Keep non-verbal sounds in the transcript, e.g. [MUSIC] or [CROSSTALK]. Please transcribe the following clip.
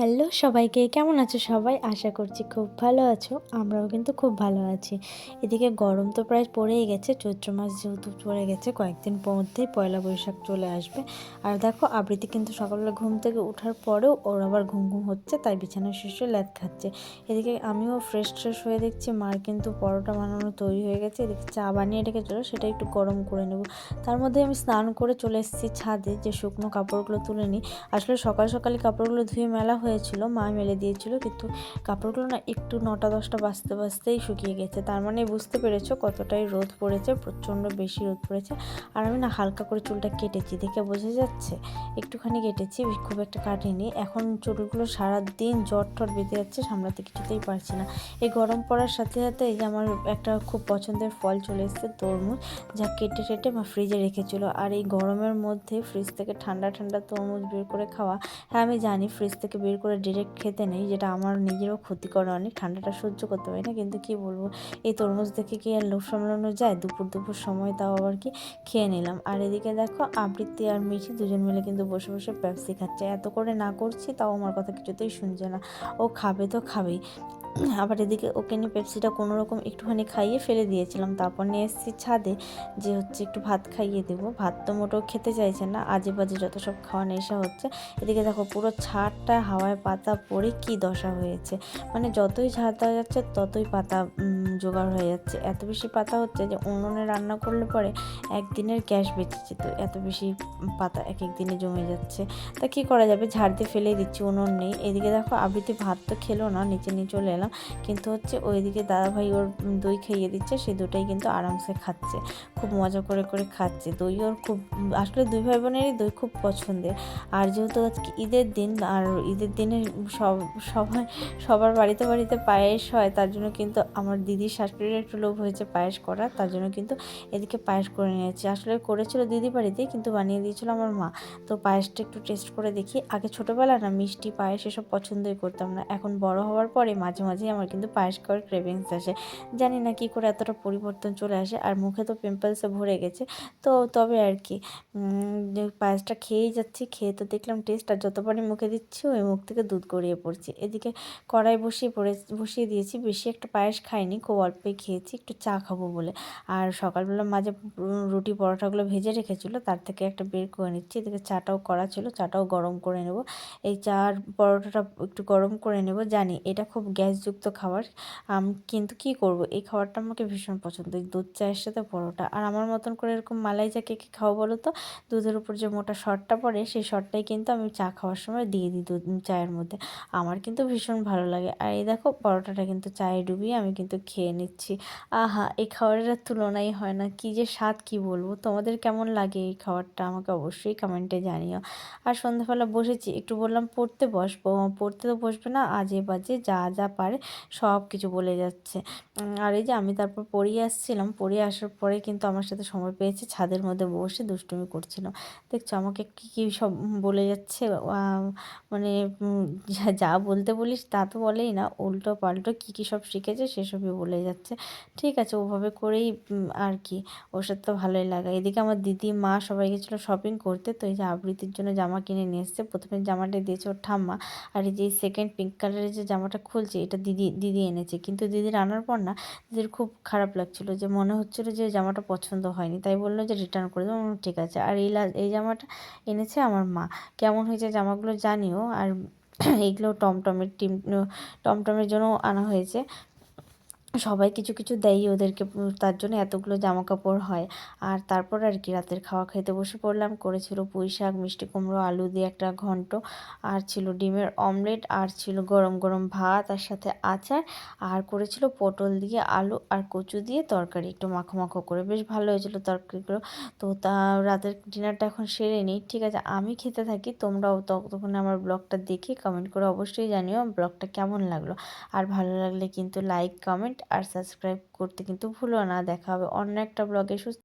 Hello সবাইকে, কেমন আছো সবাই? আশা করছি খুব ভালো আছো, আমরাও কিন্তু খুব ভালো আছি। এদিকে গরম তো প্রায় পড়েই গেছে, চৈত্র মাস যেহেতু পড়ে গেছে, কয়েকদিন মধ্যেই পয়লা বৈশাখ চলে আসবে। আর দেখো, আবৃত্তি কিন্তু সকালবেলা ঘুম থেকে ওঠার পরেও ওর আবার ঘুম ঘুম হচ্ছে, তাই বিছানায় শুষে ল্যাদ খাচ্ছে। এদিকে আমিও ফ্রেশ ট্রেশ হয়ে দেখছি, মার কিন্তু পরোটা বানানো তৈরি হয়ে গেছে। এদিকে চা বানিয়ে রেখেছিলো সেটা একটু গরম করে নেব। তার মধ্যে আমি স্নান করে চলে এসেছি ছাদে, যে শুকনো কাপড়গুলো তুলে নিই। আসলে সকাল সকালে কাপড়গুলো ধুয়ে মেলা হয়েছিল, মা মেলে দিয়েছিল, কিন্তু কাপড়গুলো না একটু নটা দশটা বাজতে বাজতেই শুকিয়ে গেছে। তার মানে বুঝতে পেরেছ কতটাই রোদ পড়েছে, প্রচণ্ড বেশি রোদ পড়েছে। আর আমি না হালকা করে চুলটা কেটেছি, দেখে বোঝা যাচ্ছে একটুখানি কেটেছি, খুব একটা কাটিনি। এখন চুলগুলো সারাদিন জ্বর টর বেঁধে যাচ্ছে, সামলাতে কিছুতেই পারছি না। এই গরম পড়ার সাথে সাথে এই যে আমার একটা খুব পছন্দের ফল চলে এসেছে, তরমুজ, যা কেটে কেটে মা ফ্রিজে রেখেছিল। আর এই গরমের মধ্যে ফ্রিজ থেকে ঠান্ডা ঠান্ডা তরমুজ বের করে খাওয়া হ্যাঁ আমি জানি ফ্রিজ থেকে বের করে ডিরেক্ট খেতে নেই, যেটা আমার নিজেরও ক্ষতি করে অনেক, ঠান্ডাটা সহ্য করতে পারি না, কিন্তু কি বলব? এই তরমুজ দেখে কি আর লোভ সামলানো যায়? দুপুর দুপুর সময় তাও আবার কি খেয়ে নিলাম। আর এদিকে দেখো, আবৃত্তি আর মিঠি দুজন মিলে কিন্তু বসে বসে পেপসি খাচ্ছে। এত করে না করছি, তাও আমার কথা কিছুতেই শুনছে না। ও খাবে তো খাবেই। আবার এদিকে ওকে নিয়ে পেপসিটা কোনো রকম একটুখানি খাইয়ে ফেলে দিয়েছিলাম। তারপর নিয়ে এসেছি ছাদে যে হচ্ছে একটু ভাত খাইয়ে দেবো। ভাত তো মোটেও খেতে চাইছে না আজে বাজে যত সব খাওয়া নেশা হচ্ছে। এদিকে দেখো পুরো ছাদটা হাওয়ায় পাতা পড়ে কি দশা হয়েছে। মানে যতই ঝাড় দেওয়া যাচ্ছে ততই পাতা জোগাড় হয়ে যাচ্ছে। এত বেশি পাতা হচ্ছে যে উনুনে রান্না করলে পরে একদিনের গ্যাস বেঁচে যেত এত বেশি পাতা এক এক দিনে জমে যাচ্ছে। তা কী করা যাবে? ঝাড় দিয়ে ফেলে দিচ্ছি, উনুন নেই। এদিকে দেখো আবৃত্তি ভাত তো খেলো না, নিচে নিয়ে চলে এলাম। কিন্তু হচ্ছে ওইদিকে দাদাভাই ওর দই খাইয়ে দিচ্ছে সেই দুটাই কিন্তু আরামসে খাচ্ছে। খুব মজা করে করে খাচ্ছে। দই ওর খুব, আসলে দুই ভাই বোনেরই দই খুব পছন্দের। আর যেহেতু আজকে ঈদের দিন, আর ঈদের দিনে সব, সবাই, সবার বাড়িতে বাড়িতে পায়েস হয়, তার জন্য কিন্তু আমার দিদির শাশুড়ির একটু লোভ হয়েছে পায়েস করা, তার জন্য কিন্তু এদিকে পায়েস করে নিয়েছি। আসলে করেছিল দিদি বাড়িতে কিন্তু বানিয়ে দিয়েছিল আমার মা। তো পায়েসটা একটু টেস্ট করে দেখি। আগে ছোটোবেলা না, মিষ্টি পায়েস এসব পছন্দই করতাম না। এখন বড় হওয়ার পরে মাঝে মাঝে মাঝেই আমার কিন্তু পায়েস খাওয়ার ক্রেভিংস আসে। জানি না কী করে এতটা পরিবর্তন চলে আসে, আর মুখে তো পিম্পলসে ভরে গেছে। তো তবে আর কি পায়েসটা খেয়েই যাচ্ছি, খেয়ে তো দেখলাম টেস্ট আর যতবারই মুখে দিচ্ছি, ওই মুখ থেকে দুধ গড়িয়ে পড়ছে। এদিকে কড়াই বসিয়ে পড়ে, বসিয়ে দিয়েছি, বেশি একটা পায়েস খাইনি, খুব অল্পই খেয়েছি, একটু চা খাব বলে। আর সকালবেলা মাঝে রুটি পরোটাগুলো ভেজে রেখেছিলো, তার থেকে একটা বের করে নিচ্ছি, এদিকে চাটাও করা ছিল, চাটাও গরম করে নেব। এই চার পরোটাটা একটু গরম করে নেব, জানি এটা খুব গ্যাসযুক্ত খাবার। কিন্তু কি করব? এই খাবারটা আমাকে ভীষণ পছন্দ। এই দুধ, চায়ের সাথে পরোটা। আর আমার মতন করে এরকম মালাই চা কে কে খাও বলো তো? দুধের উপর যে মোটা শটটা পড়ে, সেই শটটাই কিন্তু আমি চা খাওয়ার সময় দিয়ে দিই দুধ চায়ের মধ্যে। আমার কিন্তু ভীষণ ভালো লাগে। আর এই দেখো, পরোটাটা কিন্তু চায়ে ডুবিয়ে আমি কিন্তু খেয়ে নিচ্ছি। আহা, এই খাবারের তুলনাই হয় না। কি যে স্বাদ, কি বলব? তোমাদের কেমন লাগে এই খাবারটা? আমাকে অবশ্যই কমেন্টে জানিও। আর সন্ধ্যাবেলা বসেছি। একটু বললাম, পড়তে বসবো পড়তে তো বসবে না, আজে বাজে যা যা পারে সব কিছু বলে যাচ্ছে। আর এই যে আমি তারপর পড়িয়ে আসছিলাম, পড়িয়ে আসার পরে কিন্তু আমার সাথে সময় পেয়েছে, ছাদের মধ্যে বসে দুষ্টুমি করছিলাম দেখছ আমাকে কী কী সব বলে যাচ্ছে? মানে যা বলতে বলিস তা তো বলেই না, উল্টো পাল্টো কী কী সব শিখেছে সেসবই বলে যাচ্ছে। ঠিক আছে, ওভাবে করেই আর কি, ওর সাথে তো ভালোই লাগা। এদিকে আমার দিদি, মা সবাই গেছিল শপিং করতে, তো এই যে আবৃত্তির জন্য জামা কিনে নিয়ে এসছে। প্রথমে জামাটা দিয়েছে ওর ঠাম্মা, আর এই যে সেকেন্ড পিঙ্ক কালারের যে জামাটা খুলছে, এটা দিদি দিদি এনেছে। কিন্তু দিদির আনার পর না দিদির খুব খারাপ লাগছিল যে মনে হচ্ছিল যে জামাটা পছন্দ হয়নি। তাই বলল যে রিটার্ন করে দেবো। ঠিক আছে। আর এই এই জামাটা এনেছে আমার মা। কেমন হয়েছে জামাগুলো জানিও। আর [CLEARS THROAT] এইগুলো টমটমের টিম, টমটমের জন্য আনা হয়েছে। সবাই কিছু কিছু দেয়ই ওদেরকে। তার জন্য এতগুলো জামা কাপড় হয়। আর তারপর আর কি, রাতের খাওয়া খেতে বসে পড়লাম। করেছিল পুঁই শাক, মিষ্টি কুমড়ো, আলু দিয়ে একটা ঘন্ট। আর ছিল ডিমের অমলেট, আর ছিল গরম গরম ভাত, আর সাথে আচার। আর করেছিল পটল দিয়ে আলু আর কচু দিয়ে তরকারি। একটু মাখো মাখো করে। বেশ ভালো হয়েছিল তরকারিগুলো। তো তা, রাতের ডিনারটা এখন সেরে নিই। ঠিক আছে, আমি খেতে থাকি। তোমরাও তখন আমার ব্লগটা দেখে কমেন্ট করে অবশ্যই জানিও ব্লগটা কেমন লাগল। আর ভালো লাগলে কিন্তু লাইক, কমেন্ট আর সাবস্ক্রাইব করতে কিন্তু ভুলো না। দেখা হবে অন্য একটা ব্লগে সুস্থ